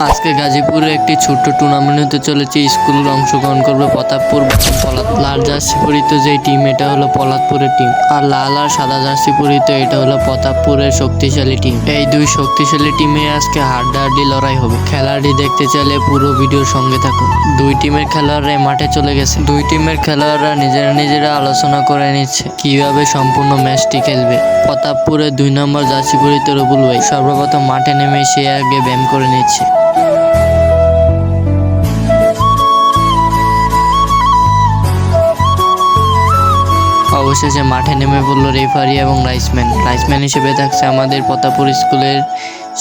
আজকে গাজীপুরে একটি ছোট্ট টুর্নামেন্ট হতে চলেছে। স্কুল অংশগ্রহণ করবে প্রতাপপুর পলাত লাল জার্সি পরিত যে টিম এটা হলো পলাতপুরের টিম আর লাল আর সাদা জার্সি পরিত এটা হলো প্রতাপপুরের শক্তিশালী টিম এই দুই শক্তিশালী টিমে আজকে হাড্ডাহাড্ডি লড়াই হবে। খেলাটি দেখতে চাইলে পুরো ভিডিওর সঙ্গে থাকুন। দুই টিমের খেলোয়াড়রা মাঠে চলে গেছে। দুই টিমের খেলোয়াড়রা নিজেরা নিজেরা আলোচনা করে নিচ্ছে, কীভাবে সম্পূর্ণ ম্যাচটি খেলবে। প্রতাপপুরের দুই নম্বর জার্সি পরিত রবুল ভাই সর্বপ্রথম মাঠে নেমে সে আগে ব্যায়াম করে নিচ্ছে। অবশেষে মাঠে নেমে পড়ল রেফারি এবং রাইসম্যান। রাইসম্যান হিসেবে থাকছে আমাদের প্রতাপুর স্কুলের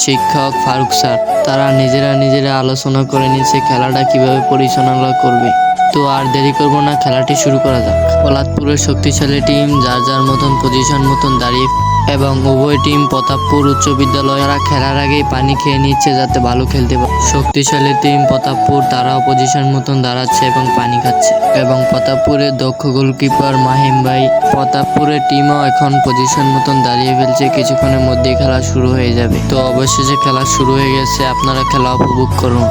শিক্ষক ফারুক স্যার। তারা নিজেরা নিজেরা আলোচনা করে নিচ্ছে খেলাটা কীভাবে পরিচালনা করবে। তো আর দেরি করব না, খেলাটি শুরু করা যাক। পলাতপুরের শক্তিশালী টিম যার যার মতন পজিশন মতন দাঁড়িয়ে এবং উভয় টিম প্রতাপপুর উচ্চ বিদ্যালয় তারা খেলার আগেই পানি খেয়ে নিচ্ছে যাতে ভালো খেলতে পারে। শক্তিশালী টিম প্রতাপপুর তারাও পজিশন মতন দাঁড়াচ্ছে এবং পানি খাচ্ছে। এবং প্রতাপপুরের দক্ষ গোলকিপার মাহিম ভাই প্রতাপপুরের টিমও এখন পজিশন মতন দাঁড়িয়ে ফেলছে। কিছুক্ষণের মধ্যেই খেলা শুরু হয়ে যাবে। তো অবশেষে খেলা শুরু হয়ে গেছে। আপনারা খেলা উপভোগ করুন।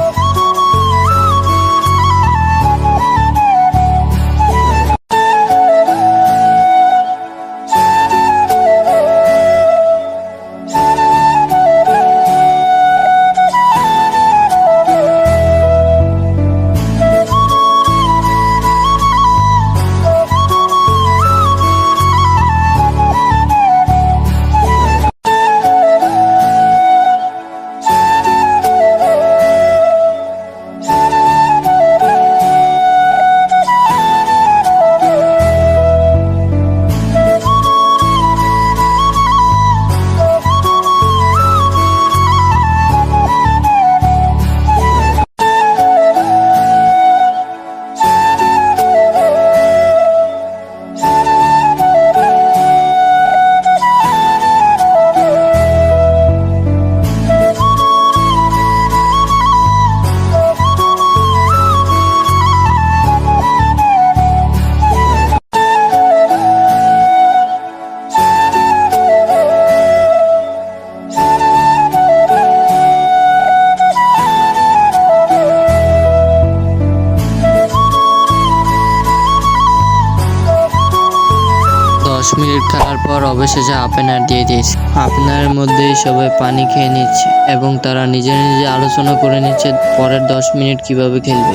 দশ মিনিট খেলার পর অবশেষে হাফেনার দিয়ে দিয়েছে। হাফেনারের মধ্যেই সবাই পানি খেয়ে নিচ্ছে এবং তারা নিজে নিজে আলোচনা করে নিচ্ছে পরের দশ মিনিট কীভাবে খেলবে।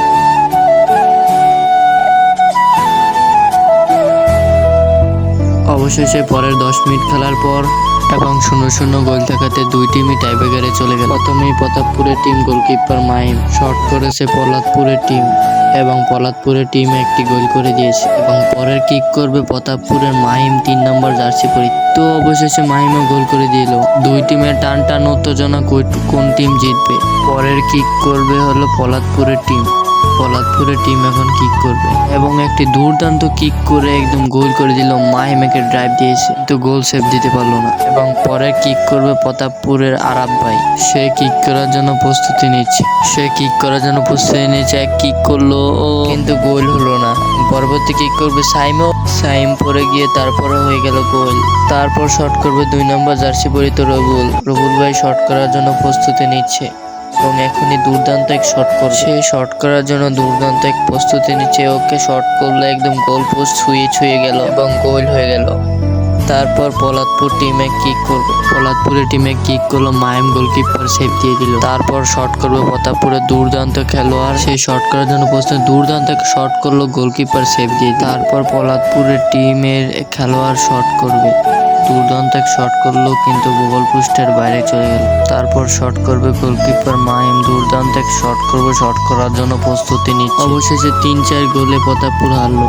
অবশেষে পরের দশ মিনিট খেলার পর এবং শূন্য শূন্য গোল থাকাতে দুই টিমই টাইব্রেকারে চলে গেল। প্রথমেই প্রতাপপুরের টিম গোলকিপার মাহিম। শট করেছে পলাতপুরের টিম এবং পলাতপুরের টিম একটি গোল করে দিয়েছে এবং পরের কিক করবে প্রতাপপুরের মাহিম তিন নম্বর জার্সি পরি। তো অবশেষে মাহিমও গোল করে দিল। দুই টিমের টান টান উত্তেজনা কোন টিম জিতবে? পরের কিক করবে হলো পলাতপুরের টিম পলাতপুরের টিম এখন কিক করবে। এবং একটি দুর্দান্ত কিক করে একদম গোল করে দিল মাহিমেকে ড্রাইভ দিয়েছে। কিন্তু গোল সেভ দিতে পারল না। এবং পরে কিক করবে প্রতাপপুরের আরাব ভাই। সে কিক করার জন্য প্রস্তুতি নিচ্ছে। সে কিক করার জন্য প্রস্তুতি নিচ্ছে এক কিক করল কিন্তু গোল হলো না। পরবর্তী কিক করবে সাইমও সাইম পরে গিয়ে তারপরে হয়ে গেল গোল। তারপর শট করবে দুই নম্বর জার্সি পরিত রবুল। রবুল ভাই শট করার জন্য প্রস্তুতি নিচ্ছে। এবং এখনই দুর্দান্ত এক শট করছে সে শট করার জন্য দুর্দান্ত এক প্রস্তুতি নিচ্ছে। ওকে শট করলে একদম গোল পোস্ট ছুঁয়ে ছুঁয়ে গেল এবং গোল হয়ে গেল। তারপর পলাতপুর টিমে কিক করবে। পলাতপুরের টিমে কিক করল মাইম গোলকিপার সেভ দিয়ে দিল। তারপর শট করবে প্রতাপপুরের দুর্দান্ত খেলোয়াড়। সেই শট করার জন্য প্রস্তুত। দুর্দান্ত শট করল গোলকিপার সেভ দিয়ে তারপর পলাতপুরের টিমের খেলোয়াড় শট করবে। দুর্দান্ত এক শট করল, কিন্তু গোল পোস্টের বাইরে চলে গেল। তারপর শট করবে গোলকিপার মাহিম, দুর্দান্ত এক শট করবে শট করার জন্য প্রস্তুতি নিচ্ছে। অবশেষে তিন চার গোলে প্রতাপপুর হারলো।